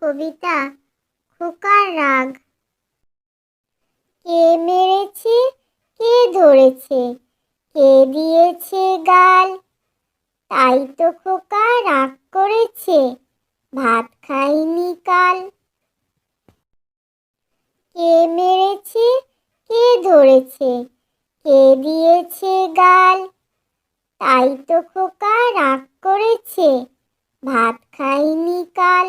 কবিতা খোকার রাগ। কে মেরেছে, কে ধরেছে, কে দিয়েছে গাল? তাই তো খোকা রাগ করেছে, ভাত খাইনি কাল। কে মেরেছে, কে ধরেছে, কে দিয়েছে গাল? তাই তো খোকা রাগ করেছে, ভাত খাইনি কাল।